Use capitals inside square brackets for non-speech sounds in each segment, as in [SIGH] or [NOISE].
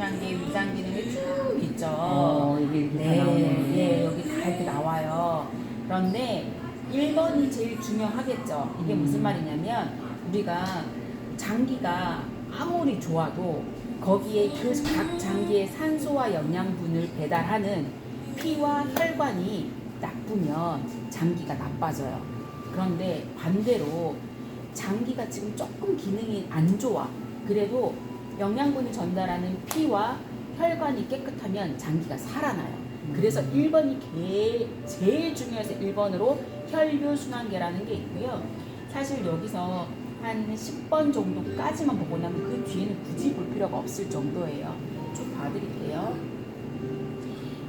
혈액순환계, 위장 기능이 쭉 있죠. 어, 이게 이렇게 다 네, 나오네. 예, 여기 다 이렇게 나와요. 그런데 1번이 제일 중요하겠죠. 이게 음. 무슨 말이냐면 우리가 장기가 아무리 좋아도 거기에 그 각 장기의 산소와 영양분을 배달하는 피와 혈관이 나쁘면 장기가 나빠져요. 그런데 반대로 장기가 지금 조금 기능이 안 좋아. 그래도 영양분을 전달하는 피와 혈관이 깨끗하면 장기가 살아나요. 그래서 1번이 개, 제일 중요해서 1번으로 혈류순환계라는 게 있고요. 사실 여기서 한 10번 정도까지만 보고 나면 그 뒤에는 굳이 볼 필요가 없을 정도예요. 쭉 봐드릴게요.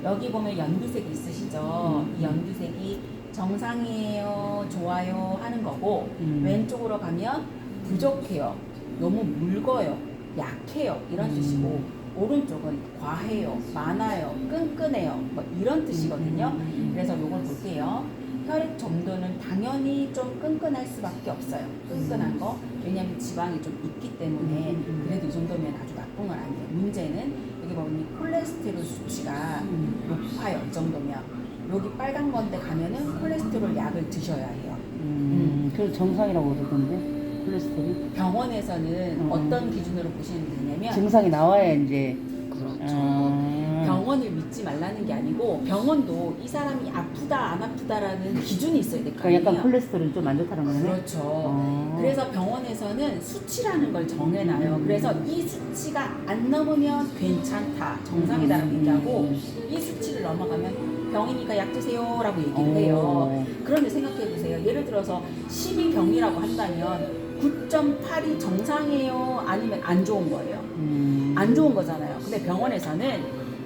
여기 보면 연두색이 있으시죠? 이 연두색이 정상이에요, 좋아요 하는 거고 음. 왼쪽으로 가면 부족해요, 너무 묽어요, 약해요 이런 음. 뜻이고 오른쪽은 과해요, 많아요, 끈끈해요 뭐 이런 뜻이거든요. 음. 그래서 요걸 볼게요. 혈액 점도는 당연히 좀 끈끈할 수밖에 없어요. 끈끈한 거. 왜냐하면 지방이 좀 있기 때문에 음. 그래도 이 정도면 아주 나쁜 건 아니에요. 문제는 여기 보면 이 콜레스테롤 수치가 음. 높아요. 이 정도면. 여기 빨간 건데 가면은 콜레스테롤 약을 드셔야 해요. 음, 그 정상이라고 그러던데 콜레스테롤이 병원에서는 음. 어떤 기준으로 보시면 되냐면 증상이 나와야 이제 그렇죠. 아, 병원을 믿지 말라는 게 아니고 병원도 이 사람이 아프다 안 아프다라는 기준이 있어야 될 거 그러니까 아니에요. 약간 콜레스테롤이 좀안 좋다는 거네. 그렇죠. 어. 그래서 병원에서는 수치라는 걸 정해놔요. 음. 그래서 이 수치가 안 넘으면 괜찮다, 정상이다라고 음. 얘기하고 이 수치를 넘어가면 병이니까 약 드세요라고 얘기를 해요. 어. 그런데 생각해 보세요. 예를 들어서 12병이라고 한다면 9.8이 정상이에요, 아니면 안 좋은 거예요. 음. 안 좋은 거잖아요. 근데 병원에서는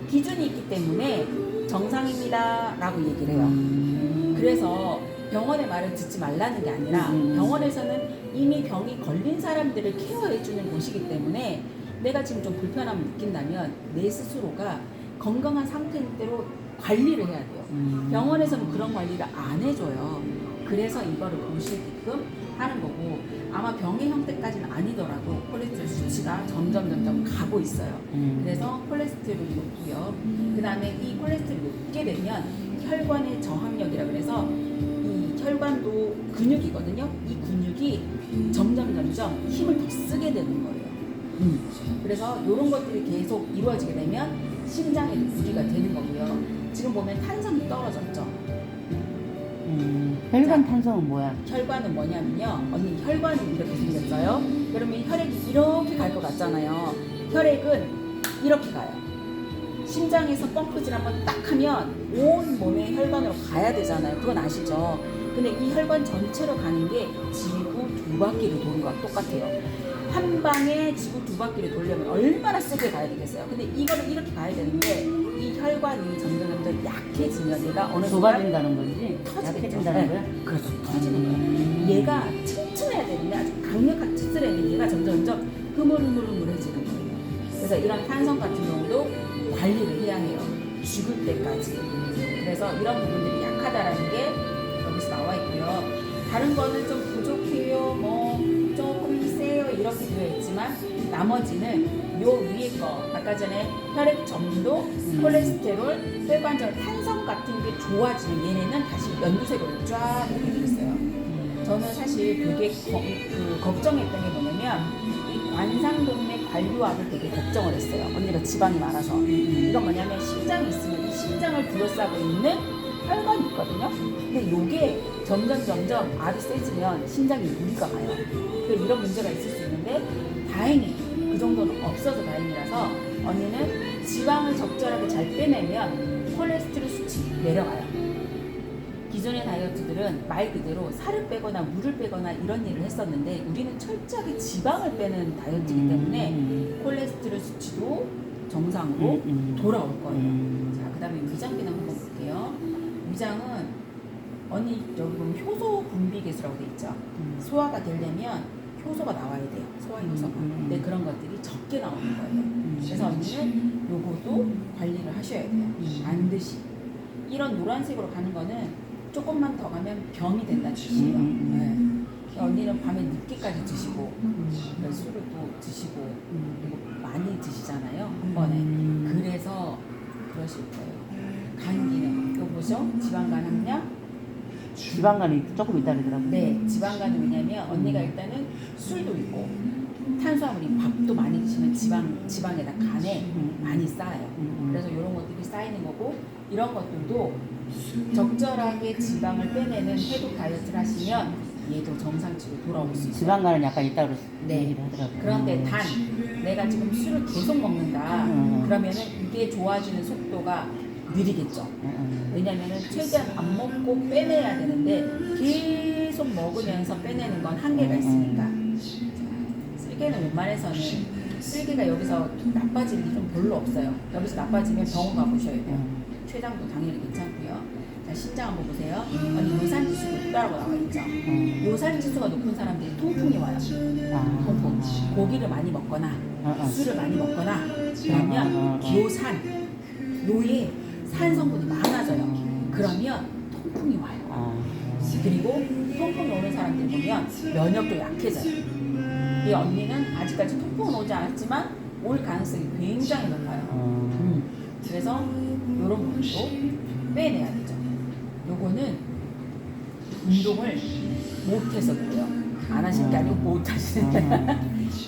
기준이 있기 때문에 정상입니다 라고 얘기를 해요. 음. 그래서 병원의 말을 듣지 말라는 게 아니라 음. 병원에서는 이미 병이 걸린 사람들을 케어해주는 곳이기 때문에 내가 지금 좀 불편함을 느낀다면 내 스스로가 건강한 상태인 대로 관리를 해야 돼요. 음. 병원에서는 그런 관리를 안 해줘요. 그래서 이거를 보시게끔 하는 거고 아마 병의 형태까지는 아니더라도 콜레스테롤 수치가 점점 점점 가고 있어요. 음. 그래서 콜레스테롤이 높고요. 그 다음에 이 콜레스테롤이 높게 되면 혈관의 저항력이라 그래서 이 혈관도 근육이거든요. 이 근육이 점점 점점 힘을 더 쓰게 되는 거예요. 음. 그래서 이런 것들이 계속 이루어지게 되면 심장에 무리가 되는 거고요. 지금 보면 탄성이 떨어졌죠. 음. 혈관 탄성은 뭐야? 혈관은 뭐냐면요. 언니 혈관이 이렇게 생겼어요. 그러면 혈액이 이렇게 갈 것 같잖아요. 혈액은 이렇게 가요. 심장에서 펌프질 한번 딱 하면 온 몸의 혈관으로 가야 되잖아요. 그건 아시죠? 근데 이 혈관 전체로 가는 게 지구 두 바퀴를 도는 거랑 똑같아요. 한 방에 지구 두 바퀴를 돌려면 얼마나 세게 가야 되겠어요? 근데 이거를 이렇게 가야 되는데 이 혈관이 점점 점점 약해지면 얘가 어느 순간 좁아진다는 거지? 터지겠죠. 약해진다는 네. 거야? 그래서 터지는. 음. 얘가 튼튼해야 되는데 아주 강력한 튼튼했는데 얘가 점점 점점 흐물흐물흐물해지는 거예요. 그래서 이런 탄성 같은 경우도 관리를 해야 해요. 죽을 때까지. 그래서 이런 부분들이 약하다라는 게 여기서 나와 있고요. 다른 거는 좀 부족해요, 뭐 조금 세요 이렇게 되어 있지만 나머지는 요 위에 거 아까 전에 혈액 점도, 콜레스테롤, 혈관절 탄성 같은 게 좋아지는 얘네는 다시 연두색으로 쫙 있어요. 음. 저는 사실 되게 거- 그 걱정했던 게 뭐냐면 이 관상동맥 관류압을 되게 걱정을 했어요. 언니가 지방이 많아서. 이건 뭐냐면 심장이 있으면 이 심장을 둘러싸고 있는 혈관이 있거든요. 근데 이게 점점 점점 압이 세지면 심장에 무리가 가요. 그래서 이런 문제가 있을 수 있는데 다행히 그 정도는 없어서 다행이라서 언니는 지방을 적절하게 잘 빼내면 콜레스테롤 수치 내려가요. 기존의 다이어트들은 말 그대로 살을 빼거나 물을 빼거나 이런 일을 했었는데 우리는 철저하게 지방을 빼는 다이어트이기 때문에 음. 콜레스테롤 수치도 정상으로 음, 음. 돌아올 거예요. 음. 자, 그 다음에 위장 기능 한번 볼게요. 위장은 언니 여기 보면 효소 분비 개수라고 돼 있죠. 음. 소화가 되려면 효소가 나와야 돼요. 소화 효소가. 음, 음. 근데 그런 것들이 적게 나오는 거예요. 그래서 음. 언니는 요것도 관리를 하셔야 돼요. 음. 반드시. 이런 노란색으로 가는 거는 조금만 더 가면 병이 된다는 뜻이에요. 음, 음, 네. 언니는 밤에 늦게까지 드시고 음. 그래서 술을 또 드시고 음. 그리고 많이 드시잖아요 한 번에 음. 그래서 그러실 거예요 감기는 이거 보죠 지방간 함량 지방간이 조금 있다 그러더라고. 네 지방간은 왜냐면 언니가 일단은 술도 있고 탄수화물이 밥도 많이 드시면 지방 지방에다 간에 음. 많이 쌓여요 음, 음. 그래서 이런 것들이 쌓이는 거고 이런 것들도 적절하게 지방을 빼내는 해독 다이어트를 하시면 얘도 정상치로 돌아올 수 있어요. 지방간은 약간 있다 그랬 네. 얘기를 하더라고. 그런데 음. 단 내가 지금 술을 계속 먹는다 음. 그러면은 이게 좋아지는 속도가 느리겠죠. 음, 음. 왜냐면은 최대한 안 먹고 빼내야 되는데 계속 먹으면서 빼내는 건 한계가 있으니까. 자, 쓸개는 웬만해서는 쓸개가 여기서 나빠질 일이 좀 별로 없어요. 여기서 나빠지면 병원 가보셔야 돼요. 음. 췌장도 당연히 괜찮고요. 자, 신장 한번 보세요. 아니 요산 지수도 높다라고 나와 있죠. 음. 요산 지수가 높은 사람들이 통풍이 와요. 아. 통풍. 고기를 많이 먹거나 어, 어. 술을 많이 먹거나 그러면 어. 요산, 요에 산 성분이 많아져요. 그러면 통풍이 와요. 아. 그리고 통풍이 오는 사람들 보면 면역도 약해져요. 이 언니는 아직까지 통풍은 오지 않았지만 올 가능성이 굉장히 높아요. 어. 음, 그래서 이런 부분도 빼내야 되죠. 요거는 운동을 못해서 그래요. 안 하시는 게 아니고 못 하시는 거예요. [LAUGHS]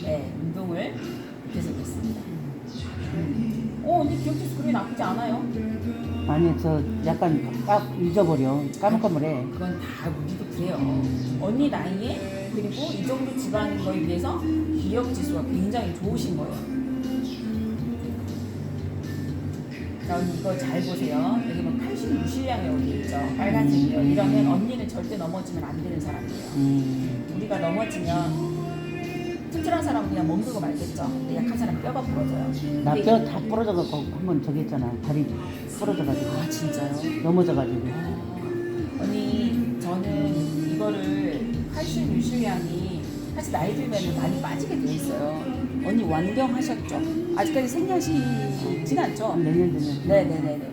네, 운동을 못해서 그렇습니다. 음. 어, 언니 기억지수 그리 나쁘지 않아요. 아니 저 약간 까 잊어버려 까먹까먹해. 그건 다 우리도 그래요. 언니 나이에 그리고 이 정도 지방인 거에 비해서 기억지수가 굉장히 좋으신 거예요. 자, 언니 이거 잘 보세요. 여기 뭐 칼슘 유실량이 여기 있죠. 빨간색이요. 이러면 언니는 절대 넘어지면 안 되는 사람이에요. 음. 우리가 넘어지면 튼튼한 사람은 그냥 멍들고 말겠죠. 근데 약한 사람 은 뼈가 부러져요. 근데 나뼈 다 부러져갖고 한 번 저기 했잖아. 다리 부러져가지고 아 진짜요? 넘어져가지고. 아, 언니 저는 이거를 칼슘 유실량이 사실 나이 들면 많이 빠지게 돼 있어요. 언니 완경하셨죠? 아직까지 생략이진 않죠? 몇 년 되면. 네네네네.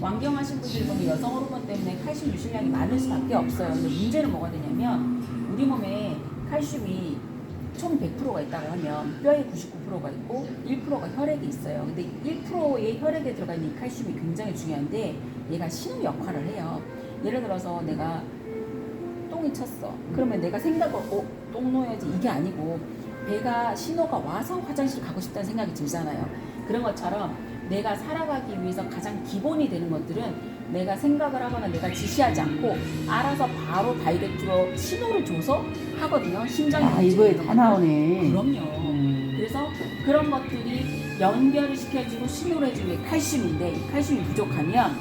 완경하신 분들 보면 여성 호르몬 때문에 칼슘 유실량이 많을 수밖에 없어요. 근데 문제는 뭐가 되냐면 우리 몸에 칼슘이 총 100%가 있다고 하면 뼈에 99%가 있고 1%가 혈액에 있어요. 근데 1%의 혈액에 들어가 있는 이 칼슘이 굉장히 중요한데 얘가 신호 역할을 해요. 예를 들어서 내가 똥이 쳤어. 그러면 내가 생각을 어, 똥 놓아야지 이게 아니고 배가 신호가 와서 화장실 가고 싶다는 생각이 들잖아요. 그런 것처럼 내가 살아가기 위해서 가장 기본이 되는 것들은 내가 생각을 하거나 내가 지시하지 않고 알아서 바로 다이렉트로 신호를 줘서 하거든요. 심장이 아 이거에 다. 나오네. 그럼요. 음. 그래서 그런 것들이 연결을 시켜주고 신호를 해주는 게 칼슘인데 이 칼슘이 부족하면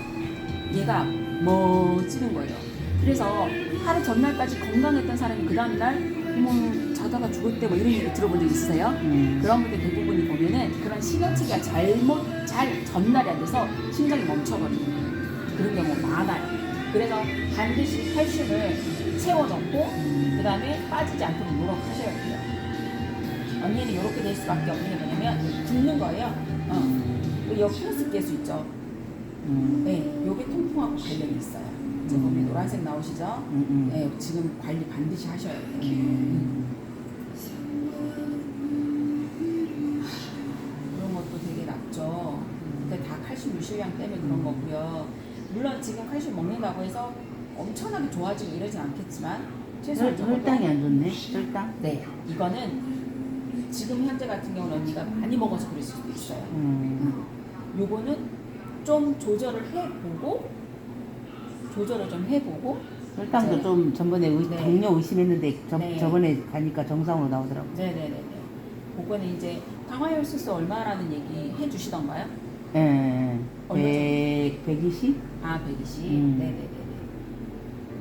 얘가 멋지는 거예요. 그래서 하루 전날까지 건강했던 사람이 그 다음날 어머 자다가 죽었대 뭐 이런 얘기 들어본 적 있으세요? 음. 그런 분들 대부분이 보면은 그런 신호체계가 잘못 잘 전달이 안 돼서 심장이 멈춰버리는 그런 경우가 많아요. 그래서 반드시 칼슘을 채워 넣고 그 다음에 빠지지 않도록 노력하셔야 돼요. 언니는 이렇게 될 수밖에 없는 게 뭐냐면 붓는 거예요. 어. 그 여기 플러스 개수 있죠. 음. 네, 요게 통풍하고 관련이 있어요. 지금 보면 노란색 나오시죠? 음, 음. 네, 지금 관리 반드시 하셔야 돼요. 음. 그런 것도 되게 낮죠. 근데 다 칼슘 유실량 때문에 그런 거고요. 물론 지금 칼슘 먹는다고 해서 엄청나게 좋아지고 이러진 않겠지만 최소한 혈, 적어도 혈당이 안 좋네. 혈당. 네, 이거는 지금 현재 같은 경우는 언니가 많이 먹어서 그럴 수도 있어요. 음. 요거는 좀 조절을 해보고 조절을 좀 해보고 혈당도 네. 좀 전번에 의, 네. 당뇨 의심했는데 저, 네. 저번에 가니까 정상으로 나오더라고. 네네네네. 그거는 이제 당화혈 수소 얼마라는 얘기 해주시던가요? 예. 얼마 100, 120? 아 120. 음. 네네네네.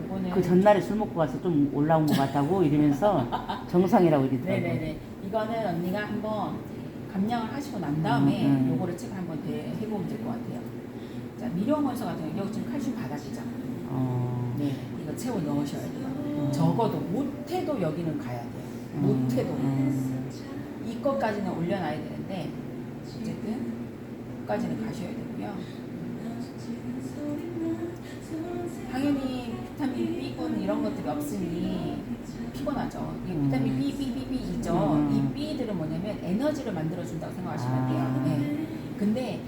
그거는 그 전날에 술 먹고 가서 좀 올라온 것 같다고 [LAUGHS] 이러면서 정상이라고 이러더라고. 네네네. 이거는 언니가 한번 감량을 하시고 난 다음에 음, 음. 요거를 책 한번 대- 해보면 될 것 같아요. 자 미령원소 같은 경우 지금 칼슘 바닥이잖아. 어. 네, 이거 채워 넣으셔야 돼요. 음. 적어도 못해도 여기는 가야 돼요. 음. 못해도 음. 이것까지는 올려놔야 되는데 어쨌든 까지는 가셔야 되고요. 것들이 없으니 피곤하죠. 이 음. 비타민 B, B, B, B 있죠. 음. 이 B들은 뭐냐면 에너지를 만들어준다고 생각하시면 아. 돼요. 네. 근데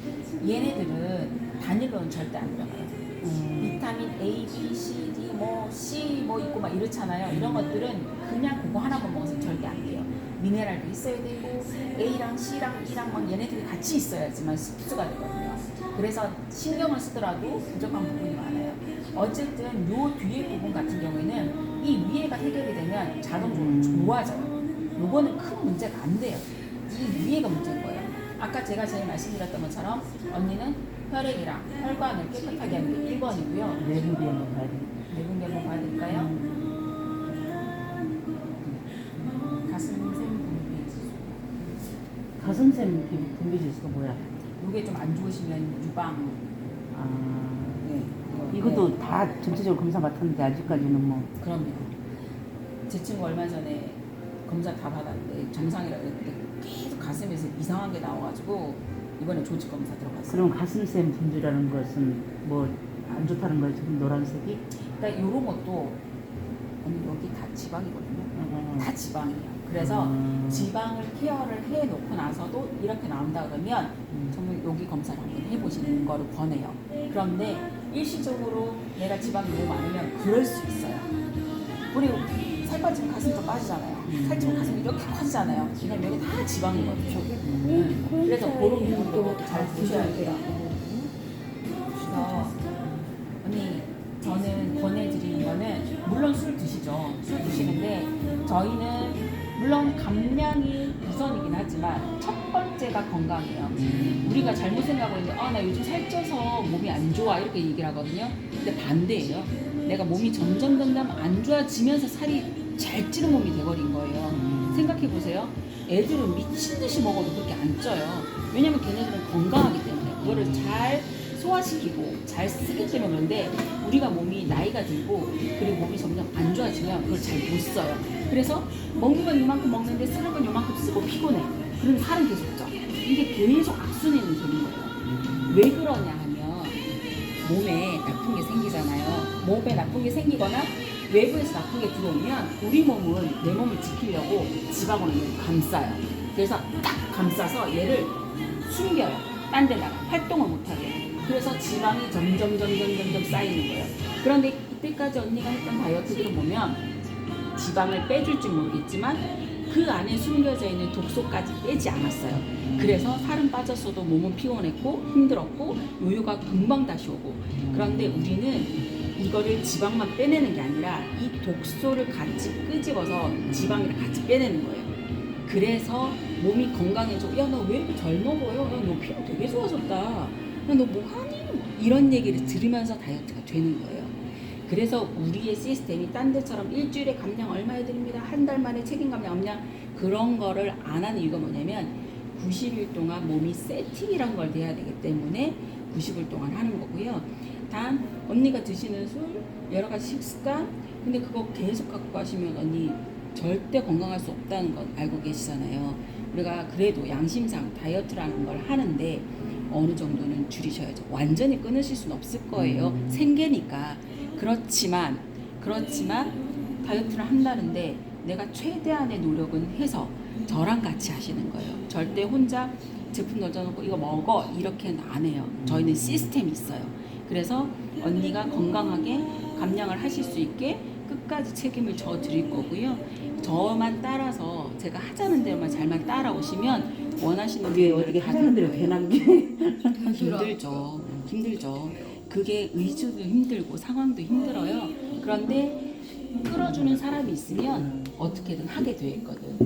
얘네들은 단일로는 절대 안 들어가요. 음. 비타민 A, B, C, D, 뭐 C 뭐 있고 막 이렇잖아요. 이런 것들은 그냥 그거 하나만 먹어서 절대 안 돼요. 미네랄도 있어야 되고 A랑 C랑 E랑 막 얘네들이 같이 있어야지만 흡수가 되거든요. 그래서 신경을 쓰더라도 부족한 부분이 많아요. 어쨌든 요 뒤에 부분 같은 경우에는 이 위에가 해결이 되면 자동적으로 음. 좋아져요. 요거는 큰 문제가 안 돼요. 이 위에가 문제인 거예요. 아까 제가 제일 말씀드렸던 것처럼 언니는 혈액이랑 혈관을 깨끗하게 하는 게 1번이고요. 내분비 한번 봐야 봐드릴까요? 가슴샘 피부 분비 지수가 뭐야? 요게 좀 안 좋으시면 유방. 아, 네. 이것도 다 전체적으로 검사 맡았는데 아직까지는 뭐 그럼요. 제 친구 얼마 전에 검사 다 받았는데 정상이라고 했는데 계속 가슴에서 이상한 게 나와가지고 이번에 조직 검사 들어갔어요. 그럼 가슴샘 분비라는 것은 뭐 안 좋다는 거예요? 지금 노란색이? 그러니까 이런 것도 언니 여기 다 지방이거든요. 어. 다 지방이에요. 그래서 음. 지방을 케어를 해 놓고 나서도 이렇게 나온다 그러면 음. 정말 여기 검사를 한번 해보시는 거를 권해요. 그런데 일시적으로 내가 지방이 너무 많으면 그럴 수 있어요. 우리 살 빠지면 가슴이 더 빠지잖아요. 음. 살찌면 가슴이 이렇게 커지잖아요. 왜냐면 여기 다 지방이거든요. 음. 그래서 그런 부분도 잘 보셔야 돼요. 그래서 언니 저는 권해드리는 거는 물론 술 드시죠. 술 드시는데 저희는 물론 감량이 우선이긴 하지만 첫 번째가 건강이에요. 우리가 잘못 생각하고 있는데 아나 요즘 살쪄서 몸이 안 좋아 이렇게 얘기를 하거든요. 근데 반대예요. 내가 몸이 점점 점점 안 좋아지면서 살이 잘 찌는 몸이 돼버린 거예요. 생각해 보세요. 애들은 미친 듯이 먹어도 그렇게 안 쪄요. 왜냐면 걔네들은 건강하기 때문에 그거를 잘 소화시키고 잘 쓰기 때문에 그런데 우리가 몸이 나이가 들고 그리고 몸이 점점 안 좋아지면 그걸 잘 못 써요. 그래서 먹는 건 이만큼 먹는데 쓰는 건 이만큼 쓰고 피곤해. 그럼 살은 계속 쪄. 이게 계속 악순환이 되는 거예요. 왜 그러냐 하면 몸에 나쁜 게 생기잖아요. 몸에 나쁜 게 생기거나 외부에서 나쁜 게 들어오면 우리 몸은 내 몸을 지키려고 지방으로 감싸요. 그래서 딱 감싸서 얘를 숨겨요. 딴 데다가 활동을 못하게. 그래서 지방이 점점 점점 점점 쌓이는 거예요. 그런데 이때까지 언니가 했던 다이어트들을 보면 지방을 빼줄지 모르겠지만 그 안에 숨겨져 있는 독소까지 빼지 않았어요. 그래서 살은 빠졌어도 몸은 피곤했고 힘들었고 요요가 금방 다시 오고 그런데 우리는 이거를 지방만 빼내는 게 아니라 이 독소를 같이 끄집어서 지방이랑 같이 빼내는 거예요. 그래서 몸이 건강해져. 야, 너 왜 이렇게 젊어 보여? 야, 너 피부 되게 좋아졌다. 야, 너뭐 하니? 이런 얘기를 들으면서 다이어트가 되는 거예요. 그래서 우리의 시스템이 딴 데처럼 일주일에 감량 얼마 해드립니다. 한 달 만에 책임 감량 없냐? 그런 거를 안 하는 이유가 뭐냐면 90일 동안 몸이 세팅이란 걸 돼야 되기 때문에 90일 동안 하는 거고요. 단 언니가 드시는 술, 여러 가지 식습관, 근데 그거 계속 갖고 가시면 언니 절대 건강할 수 없다는 건 알고 계시잖아요. 우리가 그래도 양심상 다이어트라는 걸 하는데 어느 정도는 줄이셔야죠. 완전히 끊으실 수는 없을 거예요. 음. 생계니까. 그렇지만 그렇지만 다이어트를 한다는데 내가 최대한의 노력은 해서 저랑 같이 하시는 거예요. 절대 혼자 제품 넣어놓고 이거 먹어 이렇게는 안 해요. 저희는 시스템이 있어요. 그래서 언니가 건강하게 감량을 하실 수 있게 끝까지 책임을 져 드릴 거고요. 저만 따라서 제가 하자는 대로만 잘만 따라오시면 원하시는 거를 어떻게 다 하자는 대로. 되는 게 [LAUGHS] 힘들죠. 힘들죠. 그게 의지도 힘들고 상황도 힘들어요. 그런데 끌어주는 사람이 있으면 어떻게든 하게 돼 있거든.